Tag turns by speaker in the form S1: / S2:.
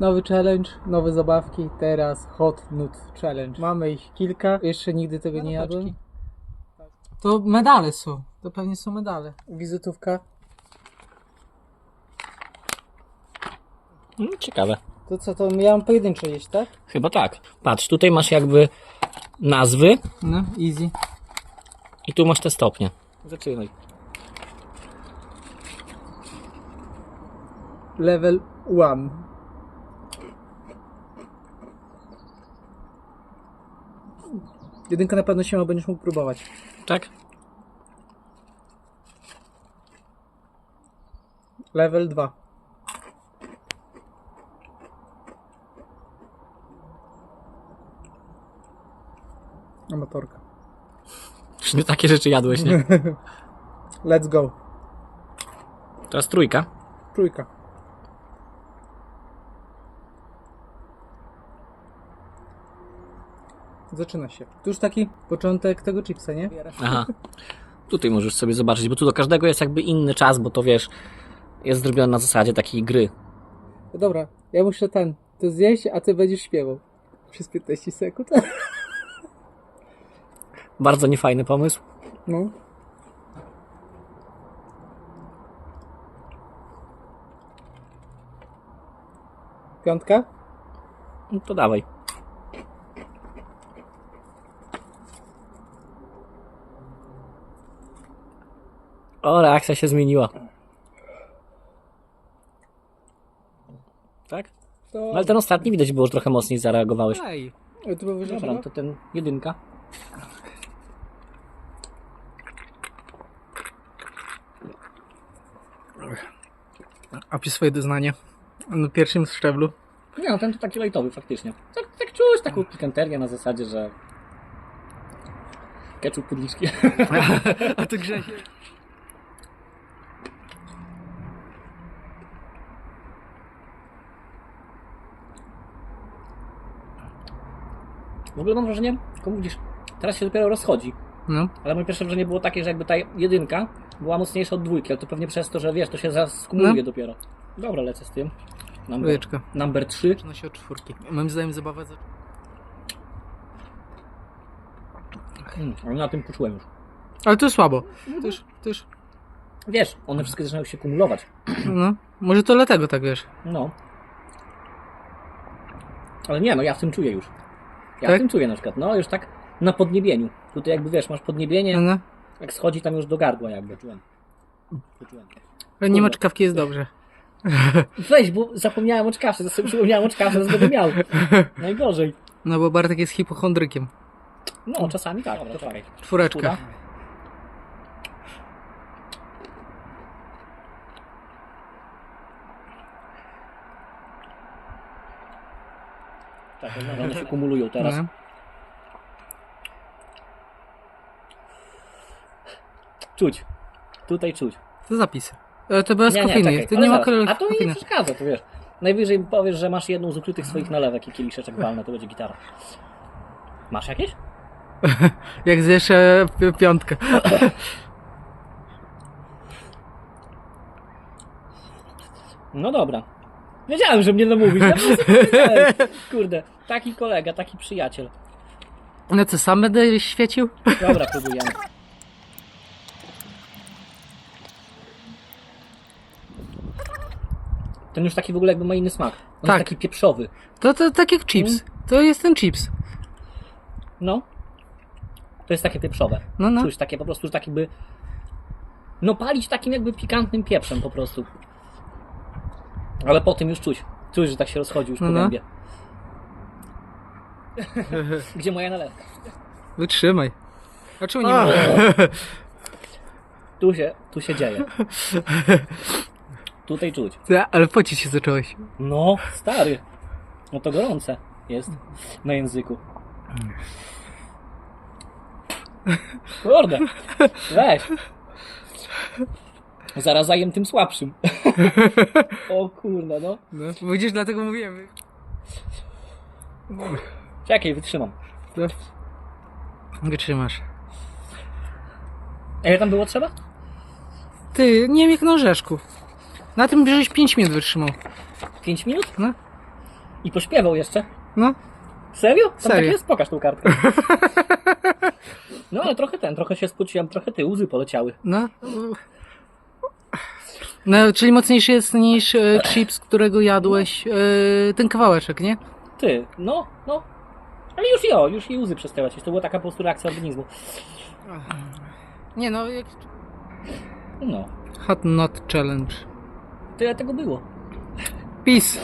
S1: Nowy challenge, nowe zabawki, teraz Hot Nut Challenge. Mamy ich kilka, jeszcze nigdy tego nie jadłem. To medale są, to pewnie są medale. Wizytówka.
S2: Mm, Ciekawe.
S1: To co, to ja mam pojedyncze jeść, tak?
S2: Chyba tak. Patrz, tutaj masz jakby nazwy
S1: No, easy.
S2: i tu masz te stopnie. Zaczynaj.
S1: Level 1. Jedynka na pewno się ma, będziesz mógł próbować.
S2: Tak?
S1: Level 2. Amatorka.
S2: Już nie takie rzeczy jadłeś, nie?
S1: Let's go.
S2: Teraz trójka.
S1: Trójka. Zaczyna się. Tu już taki początek tego chipsa, nie?
S2: Aha. Tutaj możesz sobie zobaczyć, bo tu do każdego jest jakby inny czas, bo to wiesz, jest zrobione na zasadzie takiej gry.
S1: No dobra, ja muszę ten, to zjeść, a ty będziesz śpiewał. Przez 15 sekund.
S2: Bardzo niefajny pomysł.
S1: No. Piątka?
S2: No to dawaj. O, reakcja się zmieniła. Tak?
S1: To...
S2: No, ale ten ostatni widać było, że trochę mocniej zareagowałeś.
S1: Ej. To wyżej
S2: Dobra, to ten jedynka.
S1: Opisz swoje doznanie. Na pierwszym szczeblu.
S2: Nie, no ten to taki lajtowy faktycznie. Tak, tak czuć taką pikanterię na zasadzie, że... Ketchup pudliczki.
S1: A ty Grzesie?
S2: W ogóle mam wrażenie, tylko widzisz, teraz się dopiero rozchodzi.
S1: No.
S2: Ale moje pierwsze wrażenie było takie, że jakby ta jedynka była mocniejsza od dwójki, ale to pewnie przez to, że wiesz, to się zaraz skumuluje
S1: No.
S2: dopiero. Dobra, lecę z tym. Number,
S1: Łyżeczka.
S2: number 3.
S1: Zaczyna się od czwórki. Moim zdaniem zabawa za...
S2: Mm, ale na tym poczułem już.
S1: Ale to słabo. To już, to już...
S2: Wiesz, one wszystkie zaczynają się kumulować.
S1: No. Może to dlatego tak wiesz.
S2: No. Ale nie, no ja w tym czuję już. Ja
S1: Tak?
S2: w tym czuję na przykład, no już tak na podniebieniu. Tutaj jakby wiesz, masz podniebienie,
S1: No, no.
S2: jak schodzi tam już do gardła jakby. Czułem. Poczułem.
S1: Ale nie ma czkawki, jest dobrze.
S2: Weź, bo zapomniałem o czkawce, to sobie przypomniałem o czkawce, to będę miał. Najgorzej.
S1: No bo Bartek jest hipochondrykiem.
S2: No, czasami tak. Dobra, czekaj.
S1: Czwóreczka.
S2: Tak, one się kumulują teraz.
S1: No.
S2: Czuć. Tutaj czuć.
S1: To zapisy. E, To bez
S2: Nie, nie,
S1: kofeiny
S2: czekaj,
S1: jest. To
S2: ale
S1: nie ma
S2: zaraz. A to mi nie przeszkadza, to wiesz. Najwyżej powiesz, że masz jedną z ukrytych swoich nalewek i kieliszeczek walny, to będzie gitara. Masz jakieś?
S1: Jak zjesz e, pi- piątkę.
S2: No dobra. Wiedziałem, że mnie namówisz. Ja. Kurde, taki kolega, taki przyjaciel.
S1: No co, sam będę świecił?
S2: Dobra, próbujemy. Ten już taki w ogóle jakby ma inny smak. On
S1: Tak.
S2: jest taki pieprzowy.
S1: To, to tak jak chips. To jest ten chips.
S2: No. To jest takie pieprzowe.
S1: No, no.
S2: Czuć takie po prostu, że tak jakby... No palić takim jakby pikantnym pieprzem po prostu. Ale po tym już czuć. Czuć, że tak się rozchodzi już po
S1: no.
S2: gębie. Gdzie moja nalewka?
S1: Wytrzymaj. A czemu nie ma?
S2: Tu się, tu się dzieje. Tutaj czuć.
S1: Ale pocić się zacząłeś.
S2: No, stary. No to gorące jest na języku. Kurde. Weź. Zaraz zajem tym słabszym. O kurde, no.
S1: No. Widzisz, dlatego mówiłem.
S2: Czekaj, wytrzymam.
S1: No. Wytrzymasz.
S2: A ile tam było trzeba?
S1: Ty, nie wiem jak na orzeszku. Na tym żeś 5 minut wytrzymał.
S2: 5 minut?
S1: No.
S2: I pośpiewał jeszcze.
S1: No,
S2: Serio? Tam
S1: Serio.
S2: tak jest? Pokaż tą kartkę. No ale trochę ten, trochę się spociłem, trochę ty, łzy poleciały.
S1: no. No, czyli mocniejszy jest niż e, chips, którego jadłeś, e, ten kawałeczek, nie?
S2: Ty, no, no. Ale już jo, już i łzy przestały lecieć. To była taka po prostu reakcja organizmu.
S1: Nie no, jak...
S2: No.
S1: Hot Not Challenge.
S2: Tyle tego było.
S1: Peace.